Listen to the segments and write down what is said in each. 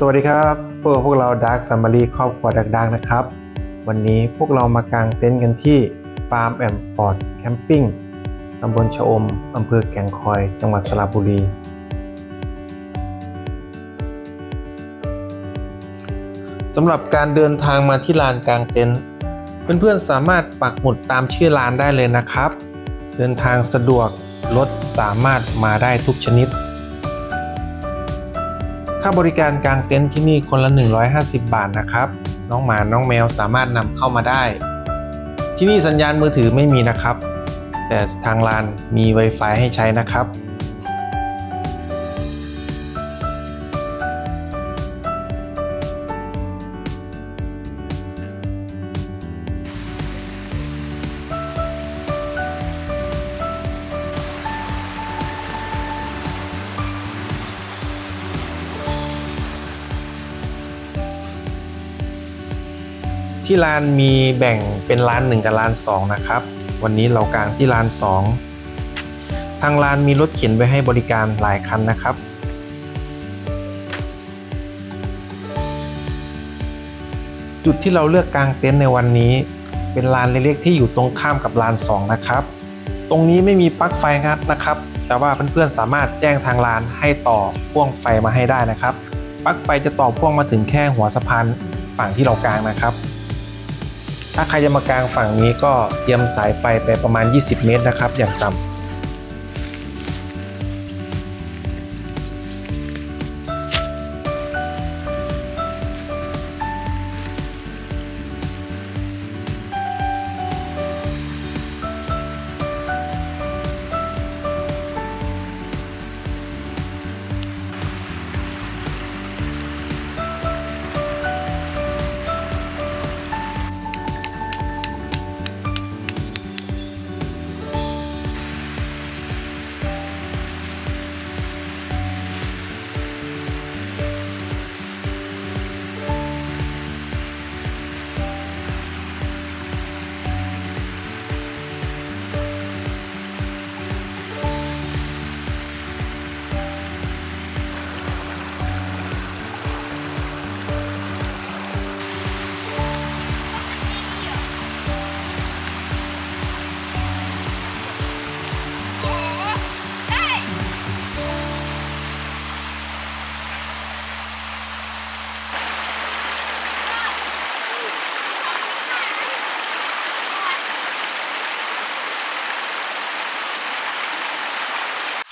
สวัสดีครับพวกพวกเรา Dark Family ครอบครัวดักๆนะครับ วันนี้พวกเรามากางเต็นท์กันที่ Farm and Ford Camping ตำบลชะอมอำเภอแก่งคอย จังหวัดสระบุรี สำหรับการเดินทางมาที่ลานกลางเต็นท์เพื่อนๆสามารถปักหมุดตามชื่อร้านได้เลยนะครับ เดินทางสะดวกรถสามารถมาได้ทุกชนิด ค่าบริการกลางเต็นท์ที่นี่คนละ 150 บาทนะครับ น้องหมาน้องแมวสามารถนำเข้ามาได้ ที่นี่สัญญาณมือถือไม่มีนะครับ แต่ทางลานมี Wi-Fi ให้ใช้นะครับ ที่ลานมีแบ่งเป็นลาน1กับลาน2นะครับ วันนี้เรากางที่ลาน 2 ทางลานมีรถเข็นไว้ให้บริการหลายคันนะครับจุดที่เราเลือกกางเต็นท์ในวันนี้ เป็นลานเล็กๆที่อยู่ตรงข้ามกับลาน 2 นะครับ ตรงนี้ไม่มีปลั๊กไฟครับนะครับ แต่ว่าเพื่อนๆสามารถแจ้งทางลานให้ต่อพ่วงไฟมาให้ได้นะครับปลั๊กไฟจะต่อพ่วงมาถึงแค่หัวสะพานฝั่งที่เรากางนะครับ ถ้าใครจะมากางฝั่งนี้ก็เตรียมสายไฟไปประมาณ 20 เมตรนะครับ อย่างต่ำ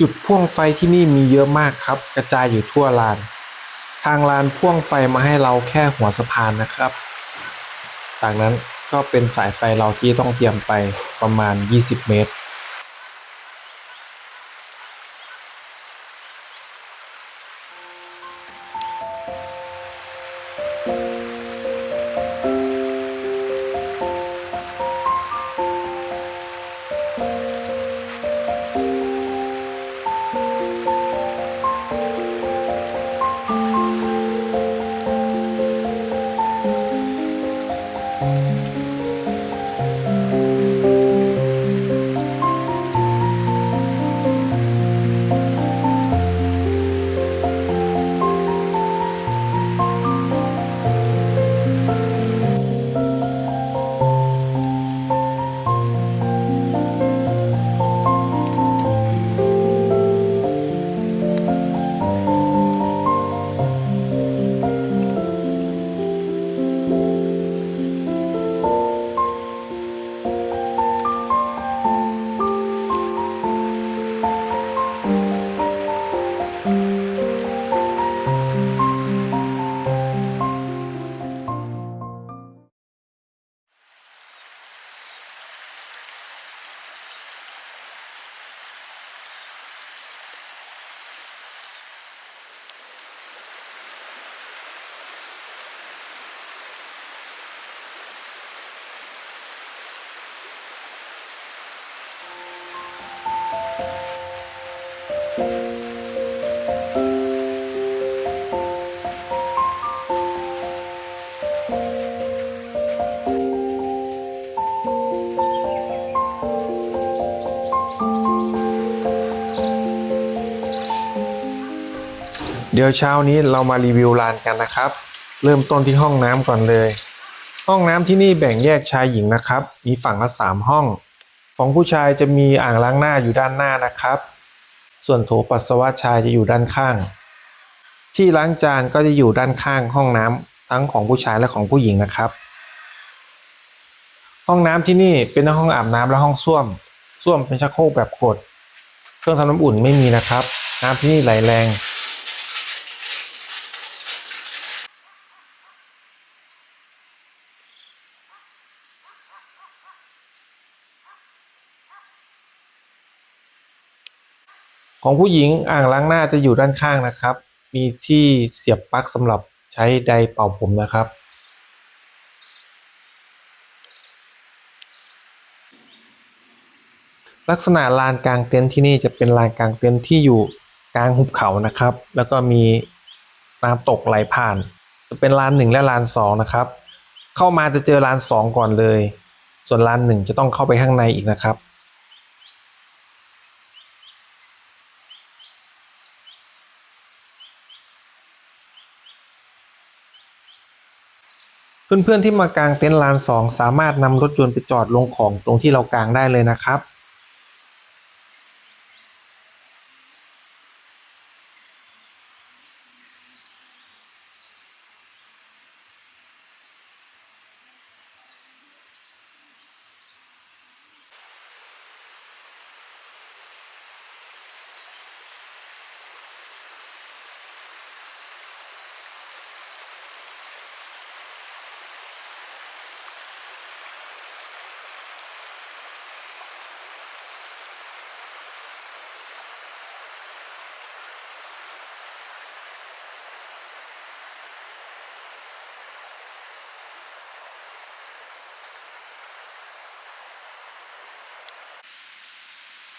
จุดพ่วงไฟที่นี่มีเยอะมากครับ กระจายอยู่ทั่วลาน ทางลานพ่วงไฟมาให้เราแค่หัวสะพานนะครับ จากนั้นก็เป็นสายไฟเราที่ต้องเตรียมไปประมาณ 20 เมตร เดี๋ยวเช้านี้เรามารีวิวลานกันนะครับ เริ่มต้นที่ห้องน้ำก่อนเลย ห้องน้ำที่นี่แบ่งแยกชายหญิงนะครับ มีฝั่งละสามห้อง ของผู้ชายจะมีอ่างล้างหน้าอยู่ด้านหน้านะครับ ส่วนโถปัสสาวะชายจะอยู่ด้านข้าง ที่ล้างจานก็จะอยู่ด้านข้างห้องน้ำทั้งของผู้ชายและของผู้หญิงนะครับ ห้องน้ำที่นี่เป็นทั้งห้องอาบน้ำและห้องส้วมส้วมเป็นชักโครกแบบกดเครื่องทำน้ำอุ่นไม่มีนะครับ น้ำที่นี่ไหลแรง ของผู้หญิงอ่างล้างหน้าจะอยู่ด้านข้างนะครับ มีที่เสียบปลั๊กสำหรับใช้ไดร์เป่าผมนะครับ ลักษณะลานกลางเต็นท์ที่นี่จะเป็นลานกลางเต็นท์ที่อยู่กลางหุบเขานะครับ แล้วก็มีน้ำตกไหลผ่าน จะเป็นลานหนึ่งและลานสองนะครับ เข้ามาจะเจอลานสองก่อนเลย ส่วนลานหนึ่งจะต้องเข้าไปข้างในอีกนะครับ เพื่อนๆที่มากางเต็นท์ลานสองสามารถนำรถยนต์ไปจอดลงของตรงที่เรากางได้เลยนะครับ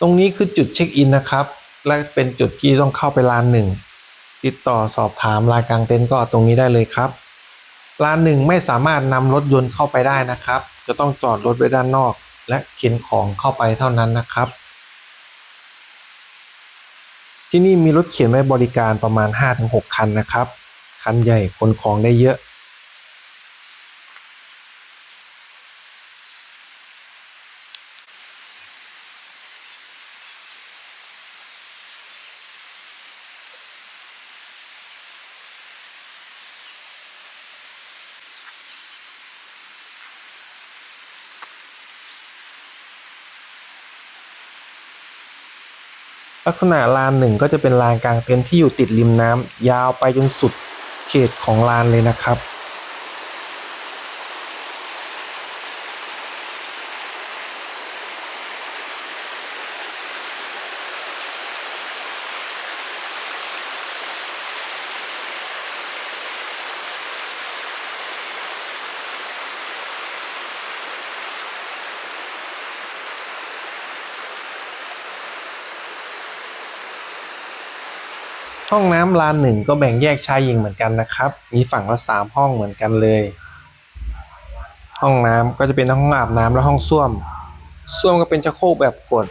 ตรงนี้คือจุดเช็คอินนะครับ และเป็นจุดที่ต้องเข้าไปลานหนึ่งติดต่อสอบถามลานกลางเต็นท์ก็ตรงนี้ได้เลยครับลานหนึ่งไม่สามารถนำรถยนต์เข้าไปได้นะครับ จะต้องจอดรถไว้ด้านนอก และเข็นของเข้าไปเท่านั้นนะครับ ที่นี่มีรถเข็นไว้บริการประมาณ 5-6 คันนะครับ คันใหญ่ขนของได้เยอะ ลักษณะลานหนึ่งก็จะเป็นลานกลางเต็นท์ที่อยู่ติดริมน้ำยาวไปจนสุดเขตของลานเลยนะครับ ห้องน้ำลานหนึ่งก็แบ่งแยกชายหญิงเหมือนกันนะครับ มีฝั่งละสามห้องเหมือนกันเลย ห้องน้ำก็จะเป็นห้องอาบน้ำและห้องส้วม ส้วมก็เป็นชักโครกแบบกด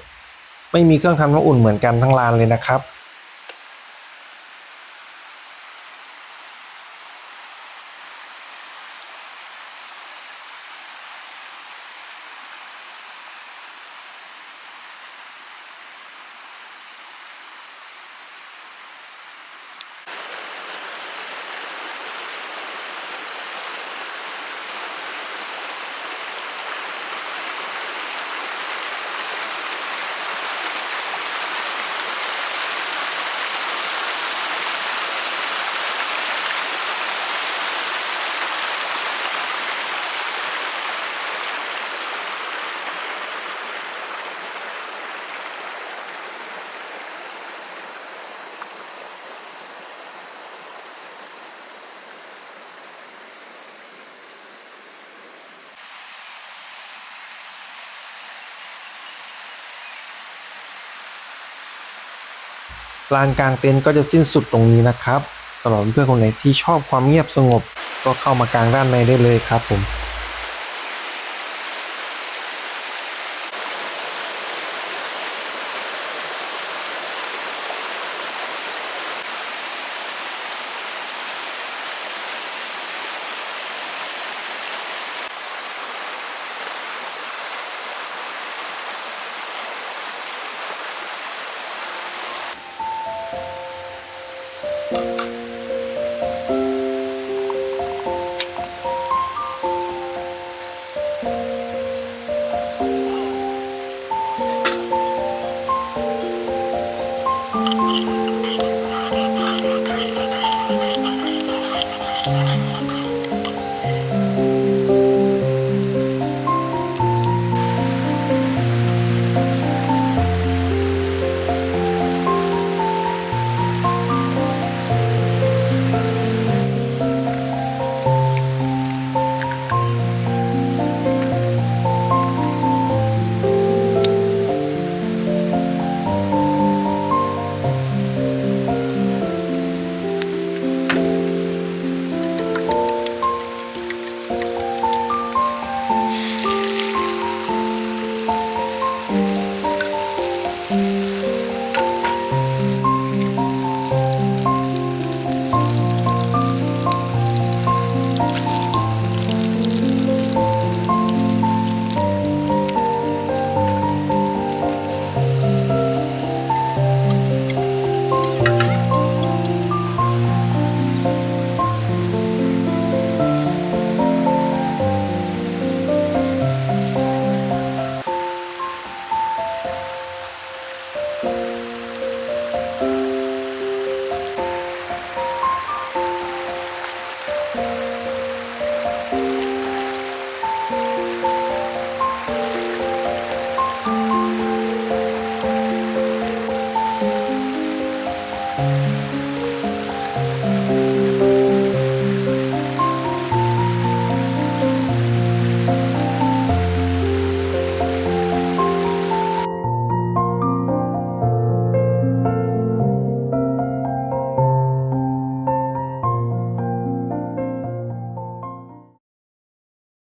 ไม่มีเครื่องทำน้ำอุ่นเหมือนกันทั้งลานเลยนะครับ ลานกลางเต็นท์ก็จะสิ้นสุดตรงนี้นะครับสำหรับเพื่อนคนไหนที่ชอบความเงียบสงบ ก็เข้ามากางด้านในได้เลยครับผม